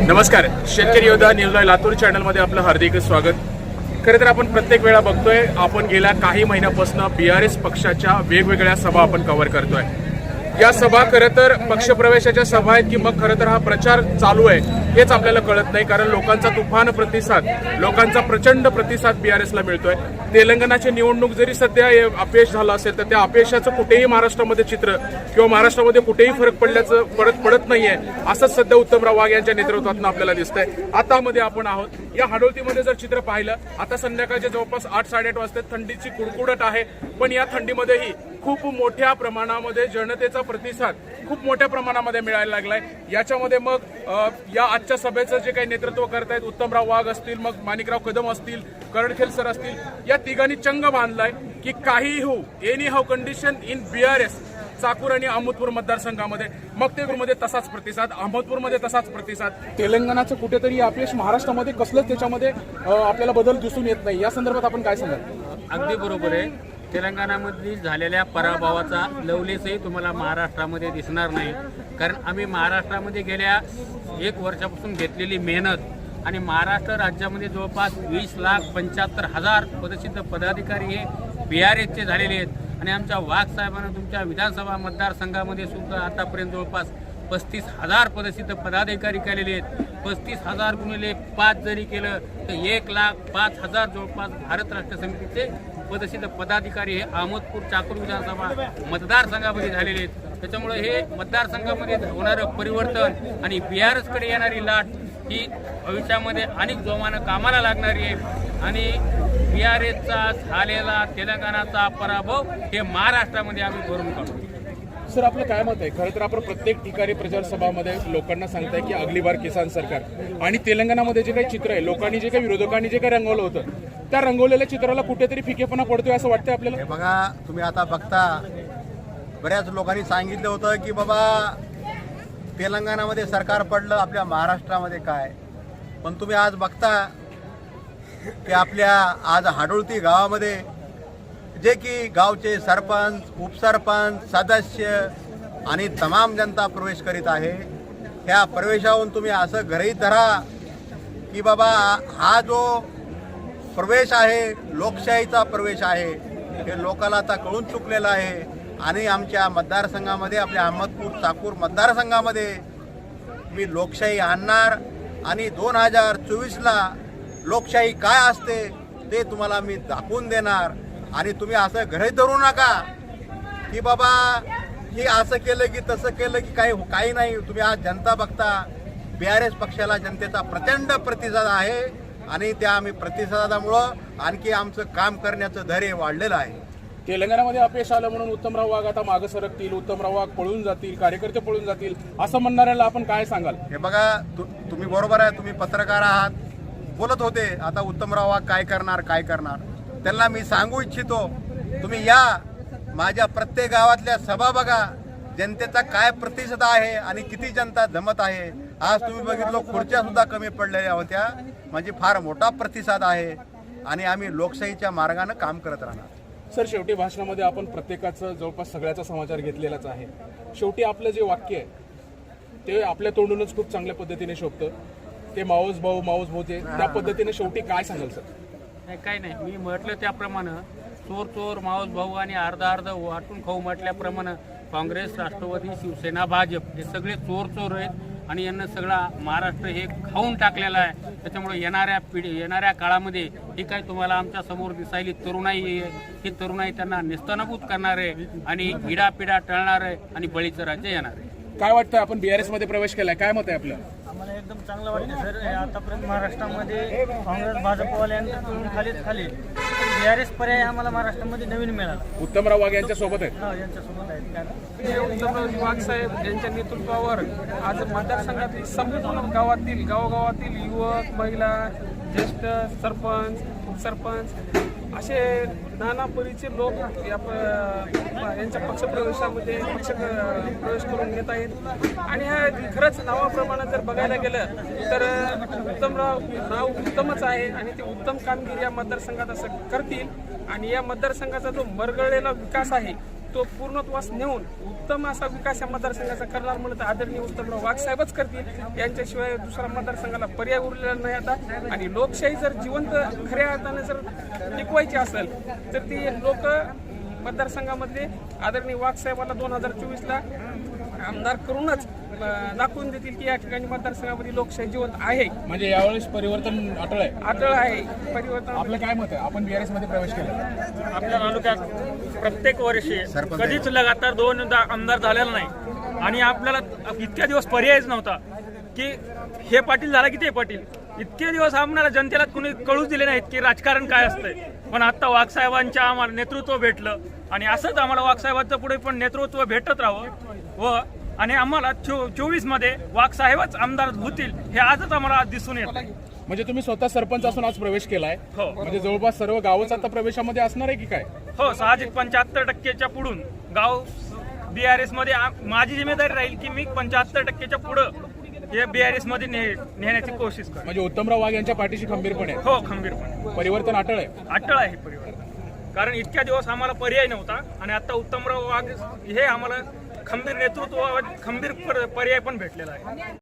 नमस्कार शेतकरी योद्धा न्यूज लातूर चॅनलमध्ये आपलं हार्दिक स्वागत. खरं तर आपण प्रत्येक वेळा बघतोय आपण गेल्या काही महिन्यापासून बी आर एस पक्षाच्या वेगवेगळ्या सभा आपण कव्हर करतोय. या सभा खरं तर पक्षप्रवेशाच्या सभा आहेत की मग खरं तर हा प्रचार चालू आहे. हेच आपल्याला कळत नाही कारण लोकांचा तुफान प्रतिसाद लोकांचा प्रचंड प्रतिसाद बी आर एसला मिळतोय. तेलंगणाची निवडणूक जरी सध्या अपयश झालं असेल तर त्या अपयशाचं कुठेही महाराष्ट्रामध्ये चित्र किंवा महाराष्ट्रामध्ये कुठेही फरक पडल्याचं पडत पडत नाहीये असंच सध्या उत्तमराव वाघ यांच्या नेतृत्वातून आपल्याला दिसतंय. आतामध्ये आपण आहोत. या हाडोलतीमध्ये जर चित्र पाहिलं आता संध्याकाळच्या जवळपास आठ साडेआठ वाजता थंडीची कुडकुडट आहे पण या थंडीमध्येही खूप मोठ्या प्रमाणामध्ये जनतेचा प्रतिसाद खूप मोठ्या प्रमाणामध्ये मिळायला लागलाय. याच्यामध्ये मग या आजच्या सभेचं जे काही नेतृत्व करतायत उत्तमराव वाघ असतील मग माणिकराव कदम असतील करणखेल सर असतील या तिघांनी चंग बांधलाय की काही हो anyhow condition in BRS Chakur आणि अहमदपूर मतदारसंघामध्ये. मग ते तसाच प्रतिसाद अहमदपूरमध्ये तसाच प्रतिसाद. तेलंगणाचं कुठेतरी अपयश महाराष्ट्रामध्ये कसलंच त्याच्यामध्ये आपल्याला बदल दिसून येत नाही. या संदर्भात आपण काय सांगाल? अगदी बरोबर आहे. तेलंगणामध्ये झालेल्या पराभवाचा लवलेसही तुम्हाला महाराष्ट्रामध्ये दिसणार नाही. कारण आम्ही महाराष्ट्रामध्ये गेल्या एक वर्षापासून घेतलेली मेहनत आणि महाराष्ट्र राज्यामध्ये जवळपास वीस लाख पंच्याहत्तर हजार पदसिद्ध पदाधिकारी हे बी आर एसचे झालेले आहेत. आणि आमच्या वाघ साहेबांना तुमच्या विधानसभा मतदारसंघामध्ये सुद्धा आतापर्यंत जवळपास पस्तीस हजार पदसिद्ध पदाधिकारी केलेले आहेत. पस्तीस हजार गुणिले पाच जरी केलं तर एक लाख पाच हजार जवळपास भारत राष्ट्र समितीचे पदसिद्ध पदाधिकारी हे अहमदपूर चाकूर विधानसभा मतदारसंघामध्ये झालेले आहेत. त्याच्यामुळे हे मतदारसंघामध्ये होणारं परिवर्तन आणि बी आर एसकडे येणारी लाट ही भविष्यामध्ये अनेक जोमानं कामाला लागणारी आहे. आणि बी आर एसचा झालेला तेलंगणाचा पराभव हे महाराष्ट्रामध्ये आम्ही भरून काढू. सर आपलं काय मत आहे? खरं तर आपण प्रत्येक ठिकाणी प्रचारसभामध्ये लोकांना सांगताय की अगली बार किसान सरकार. आणि तेलंगणामध्ये जे काही चित्र आहे लोकांनी जे काही विरोधकांनी जे काही रंगवलं होतं त्या रंगवलेल्या चित्राला कुठेतरी फिकेपणा पडतोय असं वाटतंय आपल्याला? हे बघा तुम्ही आता बघता बऱ्याच लोकांनी सांगितलं होतं की बाबा तेलंगणामध्ये सरकार पडलं आपल्या महाराष्ट्रामध्ये काय? पण तुम्ही आज बघता की आपल्या आज हाडोळती गावामध्ये जे की गावचे सरपंच उपसरपंच सदस्य आणि तमाम जनता प्रवेश करीत आहे ह्या प्रवेशाहून तुम्ही असं गृहीत धरा की बाबा हा जो प्रवेश आहे लोकशाहीचा प्रवेश आहे. हे लोकाला आता कळून चुकलेलं आहे. आणि आमच्या मतदारसंघामध्ये आपल्या अहमदपूर चाकूर मतदारसंघामध्ये मी लोकशाही आणणार. आणि दोन हजार चोवीसला लोकशाही काय असते ते तुम्हाला मी दाखवून देणार. आणि तुम्ही असं घरी धरू नका की बाबा हे असं केलं की तसं केलं की काही काही नाही. तुम्ही आज जनता बघता. बी आर एस पक्षाला जनतेचा प्रचंड प्रतिसाद आहे. आणि त्या आम्ही प्रतिसादामुळं आणखी आमचं काम करण्याचं धैर्य वाढलेलं आहे. तेलंगणामध्ये अपयश आलं म्हणून उत्तमराव वाघ आता मागे सरकतील उत्तमराव वाघ पळून जातील कार्यकर्ते पळून जातील असं म्हणणाऱ्याला आपण काय सांगाल? हे बघा तु तुम्ही बरोबर आहे तुम्ही पत्रकार आहात. बोलत होते आता उत्तमराव वाघ काय करणार काय करणार? त्यांना मी सांगू इच्छितो तुम्ही या. माझ्या प्रत्येक गावातल्या सभा बघा. जनतेचा काय प्रतिसाद आहे आणि किती जनता जमत आहे? आज तुम्ही बघितलं खुर्च्या सुद्धा कमी पडलेल्या होत्या. म्हणजे फार मोठा प्रतिसाद आहे आणि आम्ही लोकशाहीच्या मार्गाने काम करत राहणार. सर शेवटी भाषणामध्ये आपण प्रत्येकाचं जवळपास सगळ्याचा समाचार घेतलेलाच आहे. शेवटी आपलं जे वाक्य आहे ते आपल्या तोंडूनच खूप चांगल्या पद्धतीने शोभतं. ते माऊस भाऊ माऊस भाऊ ते त्या पद्धतीने शेवटी काय सांगाल सर? नाही काही नाही. मी म्हटलं त्याप्रमाणे चोर चोर मावस भाऊ आणि अर्धा अर्ध वाटून खाऊ म्हटल्याप्रमाणे काँग्रेस राष्ट्रवादी शिवसेना भाजप हे सगळे चोर चोर आहेत. आणि यांना सगळा महाराष्ट्र हे खाऊन टाकलेला आहे. त्याच्यामुळे येणाऱ्या पिढी येणाऱ्या काळामध्ये ही काय तुम्हाला आमच्यासमोर दिसायली तरुणाई आहे. ही तरुणाई त्यांना नेस्तनाभूत करणार आहे आणि पिढा टळणार आहे आणि बळीचं राज्य येणार आहे. काय वाटतं? आपण बीआरएसमध्ये प्रवेश केलाय. काय मत आहे आपलं? एकदम चांगलं वाटतं सर. हे आतापर्यंत महाराष्ट्रामध्ये काँग्रेस भाजपवाल्यांकडून खालीच खाली. बी आर एस पर्याय आम्हाला महाराष्ट्रामध्ये नवीन मिळाला. उत्तमराव वाघ यांच्या सोबत आहेत. हा यांच्यासोबत आहेत. कारण हे उत्तमराव वाघ साहेब यांच्या नेतृत्वावर आज मतदारसंघातील संपूर्ण गावातील गावोगावातील युवक महिला ज्येष्ठ सरपंच उपसरपंच असे नाना परीचे लोक या प- यांच्या पक्षप्रवेशामध्ये पक्ष प्रवेश करून घेत आहेत. आणि ह्या खरंच नावाप्रमाणे जर बघायला गेलं तर उत्तमराव नाव उत्तमच आहे आणि ते उत्तम कामगिरी या मतदारसंघात असं करतील. आणि या मतदारसंघाचा जो मरगळलेला विकास आहे तो पूर्णत्वास नेऊन उत्तम असा विकास या मतदारसंघाचा करणार म्हणलं तर आदरणीय उत्तमराव वाघसाहेबच करतील. यांच्याशिवाय दुसरा मतदारसंघाला पर्याय उरलेला नाही आता. आणि लोकशाही जर जिवंत खऱ्या अर्थाने जर टिकवायची असेल तर ती लोक मतदारसंघामध्ये आदरणीय वाघसाहेबाला दोन हजार चोवीसला आमदार करूनच दाखवून देतील की या ठिकाणी मतदारसंघामध्ये लोकशाही जिवंत आहे. म्हणजे यावेळेस परिवर्तन अटळ आहे. अटळ आहे. परिवर्तन आपलं काय मत आहे? आपण बीआरएसमध्ये प्रवेश केला. आपल्या तालुक्यात प्रत्येक वर्षी कधीच लगातार दोनदा आमदार झालेला नाही. आणि आपल्याला इतक्या दिवस पर्यायच नव्हता की हे पाटील झाला की ते पाटील. इतके दिवस आम्हाला जनतेला कुणी कळूच दिले नाहीत की राजकारण काय असतंय. पण आता वाघसाहेबांच्या आम्हाला नेतृत्व भेटलं. आणि असंच आम्हाला वाघसाहेबांचं पुढे पण नेतृत्व भेटत राहावं. व आणि आम्हाला चो चोवीसमध्ये वाघसाहेबच आमदार होतील हे आजच आम्हाला दिसून येत म्हणजे तुम्ही स्वतः सरपंच असून आज प्रवेश केलाय. हो. म्हणजे जवळपास सर्व गावच आता प्रवेशामध्ये असणार आहे की काय? हो साहजिक पंच्याहत्तर टक्केच्या पुढून गाव बी आर एसमध्ये आ- माझी जिम्मेदारी राहील की मी पंच्याहत्तर टक्केच्या पुढं हे बी आर एसमध्ये ने- नेण्याची कोशिश कर म्हणजे उत्तमराव वाघ यांच्या पाठीशी खंबीरपणे? आहे. हो खंबीरपणे. परिवर्तन अटळ आहे? अटळ आहे परिवर्तन. कारण इतक्या दिवस आम्हाला पर्याय नव्हता आणि आता उत्तमराव वाघ हे आम्हाला खंबीर नेतृत्व खंबीर पर- पर्याय पण भेटलेला आहे.